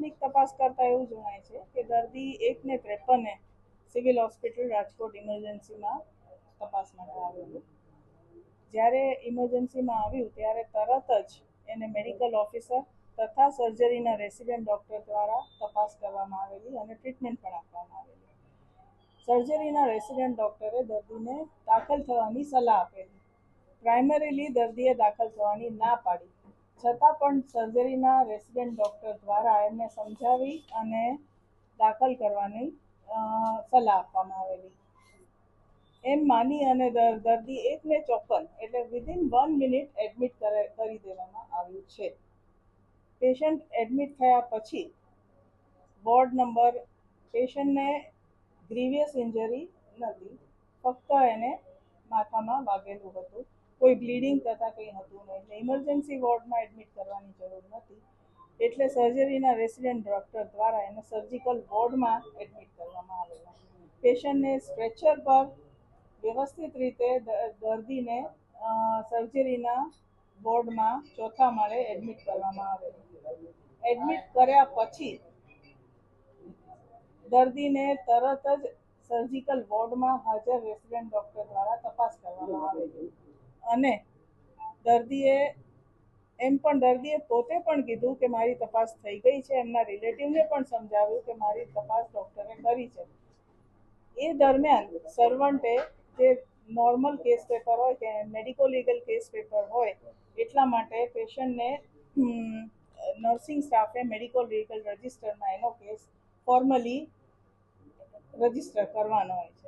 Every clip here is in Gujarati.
આવતા એવું જણાય છે કે દર્દી એકને ત્રેપને સિવિલ હોસ્પિટલ રાજકોટ ઇમરજન્સીમાં તપાસ માટે આવેલું જ્યારે ઇમરજન્સીમાં આવ્યું ત્યારે તરત જ એને મેડિકલ ઓફિસર તથા સર્જરીના રેસિડેન્ટ ડૉક્ટર દ્વારા તપાસ કરવામાં આવેલી અને ટ્રીટમેન્ટ પણ આપવામાં આવેલી. સર્જરીના રેસિડેન્ટ ડૉક્ટરે દર્દીને દાખલ થવાની સલાહ આપેલી. પ્રાઇમરીલી દર્દીએ દાખલ થવાની ના પાડી. છતાં પણ સર્જરીના રેસિડેન્ટ ડૉક્ટર દ્વારા એમને સમજાવી અને દાખલ કરવાની સલાહ આપવામાં આવેલી. એમ માની અને દર- દર્દી એકને ચોપન એટલે વિધિન વન મિનિટ એડમિટ કરી દેવામાં આવ્યું છે. પેશન્ટ એડમિટ થયા પછી વોર્ડ નંબર પેશન્ટને ગ્રીવિયસ ઇન્જરી નથી, ફક્ત એને માથામાં વાગેલું હતું. કોઈ બ્લીડિંગ તથા કંઈ હતું નહીં. ઇમરજન્સી વોર્ડમાં એડમિટ કરવાની જરૂર નથી એટલે સર્જરીના રેસિડેન્ટ ડૉક્ટર દ્વારા એને સર્જિકલ વોર્ડમાં એડમિટ કરવામાં આવેલા. પેશન્ટને સ્ટ્રેચર પર વ્યવસ્થિત રીતે દર્દીને સર્જરીના વોર્ડમાં ચોથા માળે એડમિટ કરવામાં આવે એડમિટ કર્યા પછી દર્દીને તરત જ સર્જિકલ વોર્ડમાં હાજર રેસિડેન્ટ ડૉક્ટર દ્વારા તપાસ કરવામાં આવેલી. અને દર્દીએ એમ પણ દર્દીએ પોતે પણ કીધું કે મારી તપાસ થઈ ગઈ છે. એમના રિલેટિવને પણ સમજાવ્યું કે મારી તપાસ ડૉક્ટરે કરી છે. એ દરમિયાન સર્વન્ટે જે નોર્મલ કેસ પેપર હોય કે મેડિકો લીગલ કેસ પેપર હોય, એટલા માટે પેશન્ટને નર્સિંગ સ્ટાફે મેડિકલ લીગલ રજિસ્ટરમાં એનો કેસ ફોર્મલી રજિસ્ટર કરવાનો હોય છે.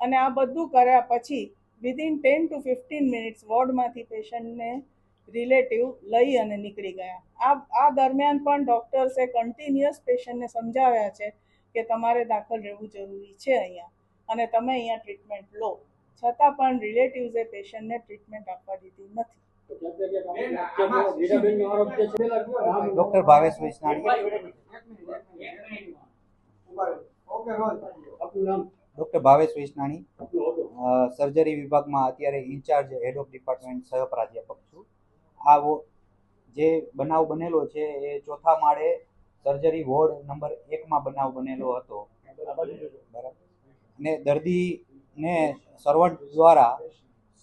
અને આ બધું કર્યા પછી within ten to fifteen minutes વોર્ડમાંથી પેશન્ટને રિલેટિવ લઈ અને નીકળી ગયા. આ આ દરમિયાન પણ ડૉક્ટર્સે કન્ટિન્યુઅસ પેશન્ટને સમજાવ્યા છે કે તમારે દાખલ રહેવું જરૂરી છે અહીંયા અને તમે અહીંયા ટ્રીટમેન્ટ લો. છતાં પણ રિલેટિવ્સે પેશન્ટને ટ્રીટમેન્ટ આપવા દીધી નથી. Doctor Bhavesh Vaishnani doctor Bhavesh Vaishnani surgery વિભાગમાં અત્યારે ઇન્ચાર્જ હેડ ઓફ ડિપાર્ટમેન્ટ સહ પ્રાધ્યાપક છું. આ જે બનાવ બનેલો છે એ ચોથા માળે સર્જરી વોર્ડ નંબર એકમાં બનાવ બનેલો હતો. બરાબર. અને દર્દીને સર્વન્ટ દ્વારા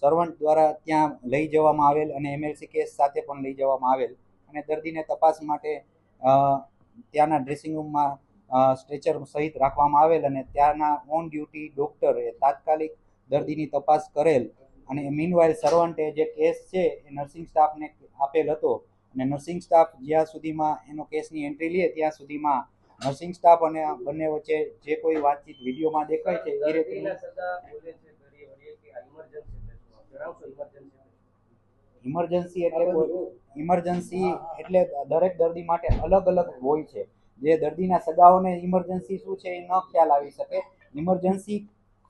સર્વન્ટ દ્વારા ત્યાં લઈ જવામાં આવેલ અને એમએલસી કેસ સાથે પણ લઈ જવામાં આવેલ. અને દર્દીને તપાસ માટે ત્યાંના ડ્રેસિંગ રૂમમાં સ્ટ્રેચર સહિત રાખવામાં આવેલ અને ત્યાંના ઓન ડ્યુટી ડોક્ટરે તાત્કાલિક દર્દીની તપાસ કરેલ અને મીનવાઇલ સર્વન્ટે જે કેસ છે એ નર્સિંગ સ્ટાફને આપેલ હતો અને નર્સિંગ સ્ટાફ જ્યાં સુધીમાં એનો કેસની એન્ટ્રી લે ત્યાં સુધીમાં નર્સિંગ સ્ટાફ અને બંને વચ્ચે જે કોઈ વાતચીત વિડીયોમાં દેખાય છે એ રીતે ઇમરજન્સી એટલે ઇમરજન્સી એટલે દરેક દર્દી માટે અલગ અલગ હોય છે. જે દર્દીના સગાઓને ઇમરજન્સી શું છે એ ન ખ્યાલ આવી શકે. ઇમરજન્સી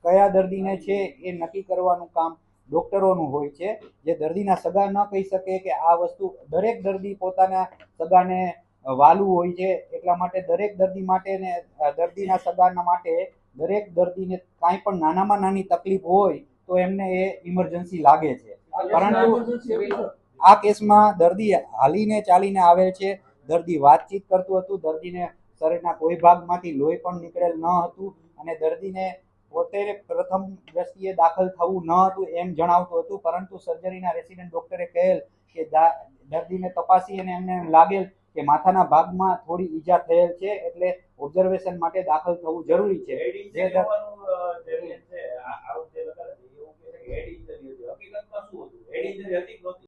કયા દર્દીને છે એ નક્કી કરવાનું કામ ડોક્ટરોનું હોય છે. જે દર્દીના સગા ન કહી શકે કે આ વસ્તુ દરેક દર્દી પોતાના સગાને વાલું હોય છે એટલા માટે દરેક દર્દી માટે ને દર્દીના સગાના માટે દરેક દર્દીને કાંઈ પણ નાનામાં નાની તકલીફ હોય તો એમને એ ઇમરજન્સી લાગે છે. પરંતુ આ કેસમાં દર્દી હાલીને ચાલીને આવે છે. દર્દી વાતચીત કરતું હતું દર્દીને શરીરના કોઈ ભાગમાંથી લોહી પણ નીકળેલ ન હતું અને દર્દીને પોતે પ્રથમ દ્રષ્ટિએ દાખલ થવું ન હતું એમ જણાવતું હતું પરંતુ સર્જરીના રેસિડેન્ટ ડોક્ટરે કહેલ કે દર્દીને તપાસી અને એમને લાગેલ કે માથાના ભાગમાં થોડી ઈજા થયેલ છે એટલે ઓબ્ઝર્વેશન માટે દાખલ થવું જરૂરી છે. જે હકીકતમાં શું હતું?